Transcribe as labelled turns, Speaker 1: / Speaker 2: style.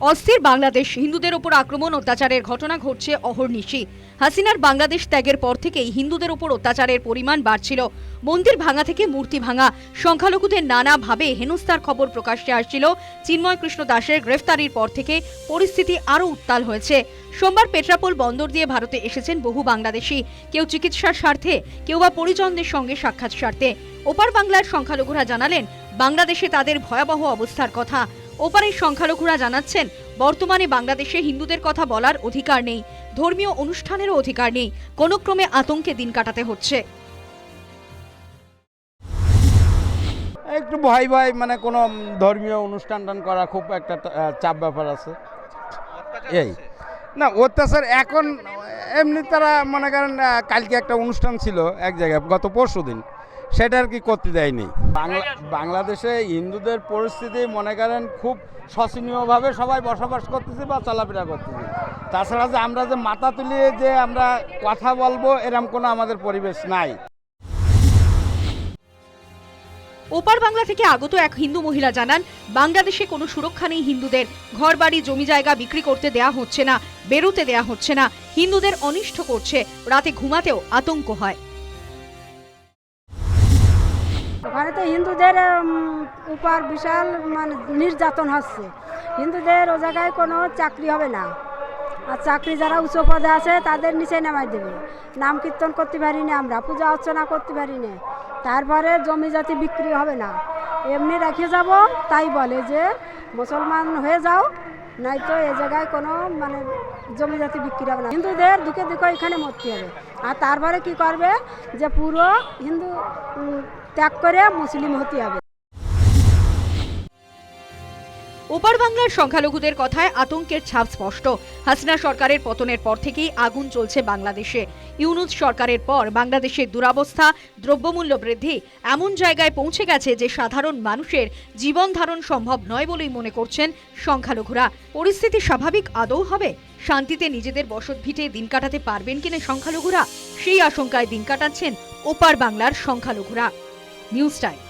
Speaker 1: অস্থির বাংলাদেশ, হিন্দুদের ওপর আক্রমণ, অত্যাচারের ঘটনা ঘটছে অহর্নিশি। হাসিনার বাংলাদেশ ত্যাগের পর থেকেই হিন্দুদের ওপর অত্যাচারের পরিমাণ বাড়ছিল। মন্দির ভাঙা থেকে মূর্তি ভাঙা, সংখ্যালঘুদের নানাভাবে হেনস্থার খবর প্রকাশ্যে আসছিল। চিন্ময় কৃষ্ণ দাসের গ্রেফতারির পর থেকে পরিস্থিতি আরও উত্তাল হয়েছে। সোমবার পেট্রাপোল বন্দর দিয়ে ভারতে এসেছেন বহু বাংলাদেশি। কেউ চিকিৎসার স্বার্থে, কেউ বা পরিজনদের সঙ্গে সাক্ষাৎ স্বার্থে। ওপার বাংলার সংখ্যালঘুরা জানালেন, বাংলাদেশে তাদের ভয়াবহ অবস্থার কথা। ওপারের সংখ্যালঘুরা জানাচ্ছেন, বর্তমানে বাংলাদেশে হিন্দুদের কথা বলার অধিকার নেই, ধর্মীয় অনুষ্ঠানেরও অধিকার নেই, কোনো ক্রমে আতঙ্কে দিন কাটাতে হচ্ছে।
Speaker 2: একটু ভয় ভয় মানে কোনো ধর্মীয় অনুষ্ঠান টান করা খুব একটা চাপ ব্যাপার আছে। এই, না, অত্যাচার এখন এমনি তারা মনে করেন কালকে একটা অনুষ্ঠান ছিল এক জায়গায়, গত পরশু দিন সেটা আর কি করতে দেয়নি। বাংলাদেশে হিন্দুদের পরিস্থিতি মনে করেন খুব শোচনীয়ভাবে সবাই বসবাস করতেছে বা চলাফেরা করতেছে। তাছাড়া যে আমরা যে মাথা তুলিয়ে যে আমরা কথা বলব এরকম কোনো আমাদের পরিবেশ নাই।
Speaker 1: ওপার বাংলা থেকে আগত এক হিন্দু মহিলা জানান বাংলাদেশে কোনো সুরক্ষা নেই হিন্দুদের। ঘর বাড়ি জমি জায়গা বিক্রি করতে দেয়া হচ্ছে না বেরোতে দেয়া হচ্ছে না। হিন্দুদের অনিষ্ট করছে রাতে ঘুমাতেও আতঙ্ক হয়।
Speaker 3: ওখানে তো হিন্দুদের উপর বিশাল মানে নির্যাতন হচ্ছে। হিন্দুদের ও জায়গায় কোনো চাকরি হবে না। আর চাকরি যারা উচ্চ পদে আছে, তাদের নিচে নামাই দেবে। নাম কীর্তন করতে পারি না আমরা, পূজা অর্চনা করতে পারি না। তারপরে জমি জাতি বিক্রি হবে না। এমনি রেখে যাব, তাই বলে যে, মুসলমান হয়ে যাও নাই তো এ জায়গায় কোনো মানে জমি জাতি বিক্রি হবে না। হিন্দুদের দুঃখে দুঃখে এখানে মরতে হবে। আর তারপরে কি করবে? যে পুরো হিন্দু ত্যাগ করে মুসলিম হতে হবে।
Speaker 1: ওপার বাংলার সংখ্যালঘুদের কথায় আতঙ্কের ছাপ স্পষ্ট। হাসিনা সরকারের পতনের পর থেকেই আগুন চলছে বাংলাদেশে। ইউনুস সরকারের পর বাংলাদেশের দুরাবস্থা, দ্রব্যমূল্য বৃদ্ধি এমন জায়গায় পৌঁছে গেছে যে সাধারণ মানুষের জীবন ধারণ সম্ভব নয় বলেই মনে করছেন সংখ্যালঘুরা। পরিস্থিতি স্বাভাবিক আদৌ হবে? শান্তিতে নিজেদের বসত ভিটে দিন কাটাতে পারবেন কিনা সংখ্যালঘুরা? সেই আশঙ্কায় দিন কাটাচ্ছেন ওপার বাংলার সংখ্যালঘুরা। News time